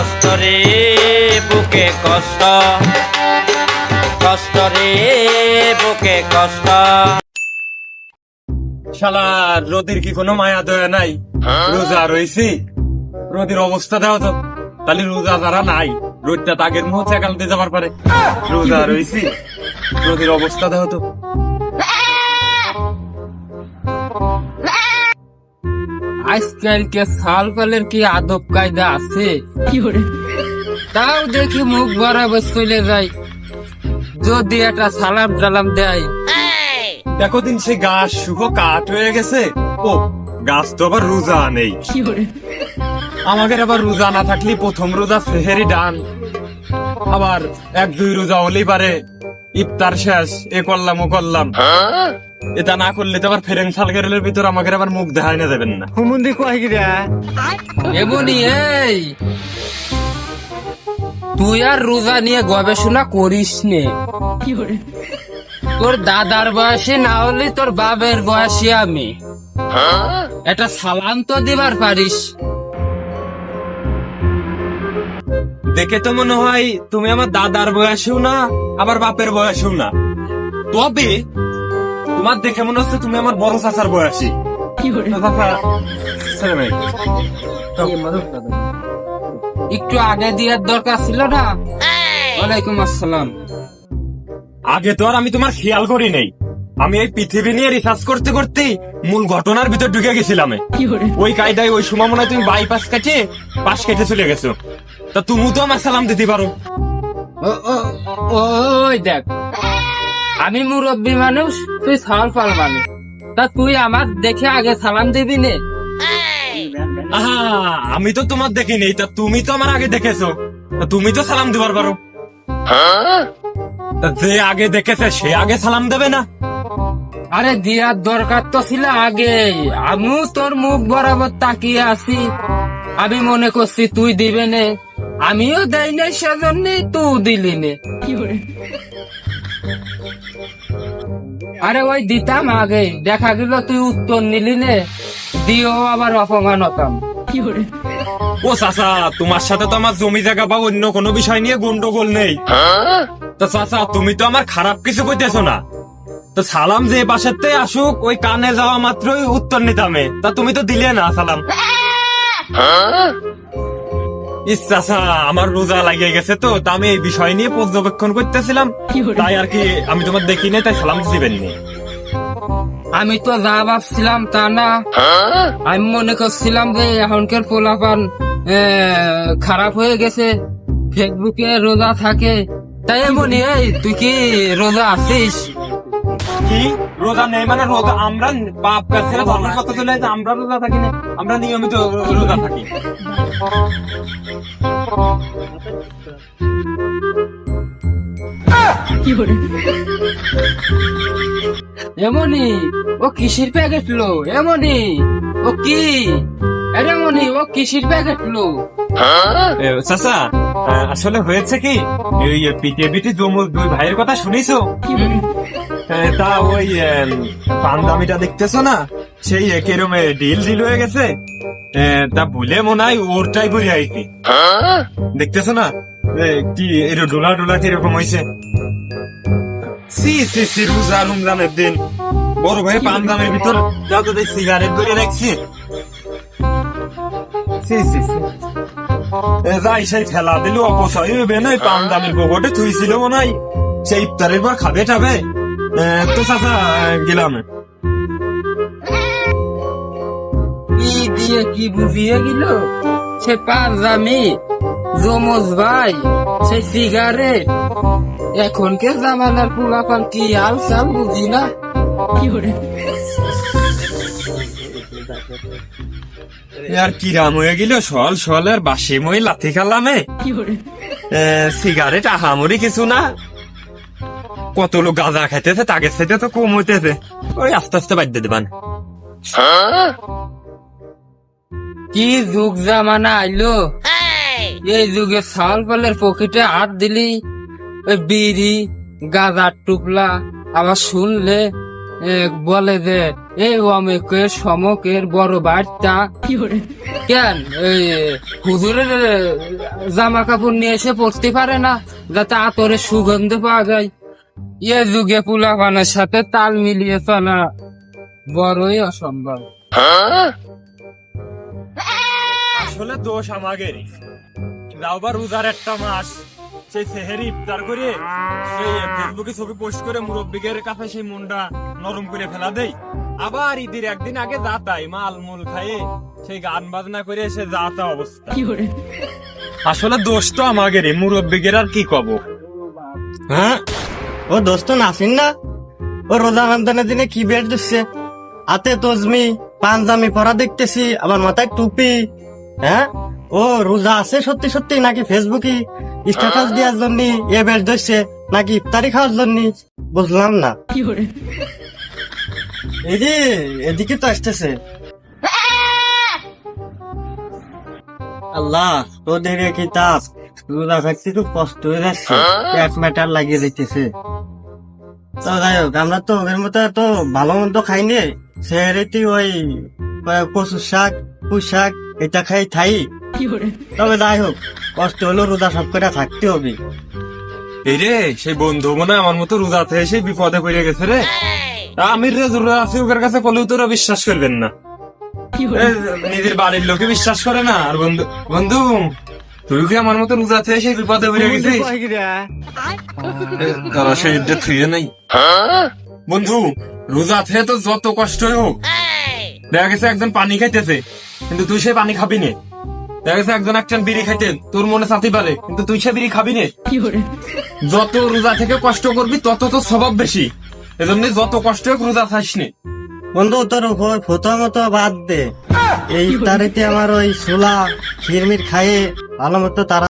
কষ্ট রে বুকে কষ্ট। কষ্ট রে বুকে কষ্ট। শালা রোদের কি কোনো মায়া দয়া নাই? রোজা রয়েছি রোদের অবস্থা দাও তো। তাহলে রোজা যারা নাই রোদটা তাগের মুহূর্তে কালতে যাবার পারে। রোজা রয়েছি রোদের অবস্থা দাও তো। আজকালকে সাল পালের কি আদব কায়দা আছে? তাও দেখি মুখ বরাবর চলে যায়। যদি একটা সালাম টালাম দেয়। দেখো দিন সে গাছ শুভ কাঠ হয়ে গেছে। ও গাছ তো আবার রোজা নেই। আমাদের আবার রোজা না থাকলে প্রথম রোজা সেহেরি ডান। আবার এক দুই রোজা হলেই পারে। ইফতার শেষ এ করলাম ও করলাম। এটা না করলে তো আবার ফেরেন সালগেরের ভিতর আমাকে আবার মুখ দেখায় না দেবেন না। হুমুন্দি কয় গিরা এমনই এই তুই আর রোজা নিয়ে গবেষণা করিস নে। তোর দাদার বয়সে না হলে তোর বাবের বয়সী আমি। একটা সালাম তো দিবার পারিস। দেখে তো মনে হয় তুমি আমার দাদার বয়সেও না আবার বাপের বয়সেও না। তবে তোমার দেখে মনে হচ্ছে তুমি আমার বড় চাচার বয়সী। একটু আগে দেওয়ার দরকার ছিল না? ওয়ালাইকুম আসসালাম। আগে তো আর আমি তোমার খেয়াল করি নেই। আমি এই পৃথিবী নিয়ে রিসার্চ করতে করতে মূল ঘটনার ভিতর ঢুকে গেছিলাম ওই কায়দায় ওই সময় মনে তুমি বাইপাস কেটে পাশ কেটে চলে গেছো। তা তুমি তো আমার সালাম দিতে পারো। ওই দেখ। আমি মুরব্বী মানুষ তুই সাল ফাল মানুষ। তা তুই আমার দেখে আগে সালাম দিবি নে। আহা আমি তো তোমার দেখি নেই তা তুমি তো আমার আগে দেখেছ। তুমি তো সালাম দিবার পারো। যে আগে দেখেছে সে আগে সালাম দেবে না। আরে দিয়ার দরকার তো ছিল আগে। আমিও তোর মুখ বরাবর তাকিয়ে আছি। আমি মনে করছি তুই দিবে নে। আমিও দেই নাই সেজন্য তুই দিলি নে। আরে ওই দিতাম আগে। দেখা গেল তুই উত্তর নিলি নে। দিও আবার অপমান হতাম। ও চাচা তোমার সাথে তো আমার জমি জায়গা বা অন্য কোনো বিষয় নিয়ে গন্ডগোল নেই। তো চাচা তুমি তো আমার খারাপ কিছু কইতেছো না। তো সালাম যে পাশেতে আসুক ওই কানে যাওয়া মাত্রই উত্তর নিতামে। তা তুমি তো দিলে না সালাম। ইস চাচা আমার রোজা লাগিয়ে গেছে তো তা আমি এই বিষয় নিয়ে পর্যবেক্ষণ করতেছিলাম। তাই আর কি আমি তোমার দেখি নাই তাই সালাম দিবেন আমি তো যা ভাবছিলাম তা না। আমি মনে করছিলাম যে এখনকার পোলাপান খারাপ হয়ে গেছে ফেসবুকে রোজা থাকে। তাই মনে তুই কি রোজা আছিস? কি? রোজা নেই মানে রোজা আমরা বাপ কাছে ধর্মের কথা চলে যায়, আমরা রোজা থাকি না আমরা নিয়মিত রোজা থাকি। এমনি ও কিসির প্যাকেট লো? এমনি ও কি? আরে ও কিসির প্যাকেট লো? এ, চাচা আসলে হয়েছে কি? এই পিটে পিটে জমুর দুই ভাইয়ের কথা শুনিছো? তা ওই পান্দামিটা দেখতেছো না? সেই একেরম ডিল ডিল হয়ে গেছে। তা ভুলে মনে হয় ওরটাই বলে আইছি দেখতেছো না? কি এর ডোলা ডোলা কীরকম হয়েছে সি সি সি, রোজা রমজানের দিন। বড় ভাই পান্দামের ভিতর যাও তো সিগারেট ধরে রাখছি। সি সি সি। যাই, সেই ঠেলা দিল, অপচয় হবে না পান দামের গোবরটা থুইছিল মনে হয়। সেই ইফতারের পর খাবে টাবে তো চাচা গেলাম কি দিয়ে কি বুঝিয়ে গেল সে পাঁচজামি জমজ ভাই সে সিগারেট এখনকার জামানার পোলাপান কি আল সাল বুঝি না? আর কিরাম হয়ে গেল? সল সল আর বাসি মই লাথি খালামে। এ, সিগারেট আহামরি কিছু না। কত লোক গাঁজা খাইতেছে তাকে সাথে তো কম হইতেছে। ওই আস্তে আস্তে বাদ দিয়ে দেবান। কি যুগ জামানা আইলো? এই যুগে সাল পালের পকেটে হাত দিলি ওই বিড়ি গাঁজার টুকলা আবার শুনলে এ, বলে যে এই অমেকের সমকের বড় বার্তা কেন? এই হুজুরের জামা কাপড় নিয়ে এসে পড়তে পারে না যাতে আতরের সুগন্ধ পাওয়া যায়। এ যুগে পুলাপানের সাথে তাল মিলিয়ে চলা বড়ই অসম্ভব। আসলে দোষ আমাদের। রোজার একটা মাস সেই সেহেরি ইফতার করে সেই ফেসবুকে ছবি পোস্ট করে মুরব্বীদের কাছে সেই মনটা নরম করে ফেলা দেই আবার ঈদের একদিন আগে যা তাই মাল মূল খাইয়ে সেই গান বাজনা করে সে যা তা অবস্থা। আসলে দোষ তো আমাদেরই মুরব্বীদের আর কি কব? হ্যাঁ? ও দোস্ত নাসিন না? ও রোজা রমজানের দিনে কি বের দিচ্ছে? হাতে তজমি পাঞ্জামি পরা দেখতেছি আবার মাথায় টুপি হ্যাঁ? ও রোজা আছে সত্যি সত্যি নাকি ফেসবুকে স্ট্যাটাস দেওয়ার জন্য এ বের দিচ্ছে নাকি ইফতারি খাওয়ার জন্য? বুঝলাম না। এদি এদিকে তো আসতেছে। আল্লাহ তোদের এ কিতাব রোজা থাকতে খুব কষ্ট হয়ে যাচ্ছে। এক ম্যাটার লাগিয়ে দিতেছে। তো যাই হোক আমরা তো ওদের মতো তো ভালো মন্দ খাইনি সেহেরিতে ওই কচু শাক পুঁই শাক এটা খাই থাই। তবে যাই হোক কষ্ট হলো রোজা সব করে থাকতে হবে। এই রে সেই বন্ধু মনে হয় আমার মতো রোজা থেকে সেই বিপদে পড়ে গেছে রে। আমি রে আছি ওর কাছে বলেও তোরা বিশ্বাস করবেন না। নিজের বাড়ির লোকে বিশ্বাস করে না। আর বন্ধু বন্ধু তুই কি আমার মতো রোজা থেকে সেই বিপদে পড়ে গেছিস? তারা সেই থুয়ে নাই। বন্ধু রোজা থেকে তো যত কষ্ট হোক দেখা গেছে একজন পানি খাইতেছে কিন্তু তুই সে পানি খাবি নে। দেখা গেছে একজন একজন বিড়ি খাইতে তোর মনে চাতে পারে কিন্তু তুই সে বিড়ি খাবি নে। যত রোজা থেকে কষ্ট করবি তত তো স্বভাব বেশি। এজন্য যত কষ্ট হোক রোজা খাস নে। বন্ধু তোর ওই ফটো মতো বাদ দে। এই তারিতে আমার ওই ছোলা খিরমির খাইয়ে ভালো মতো তারা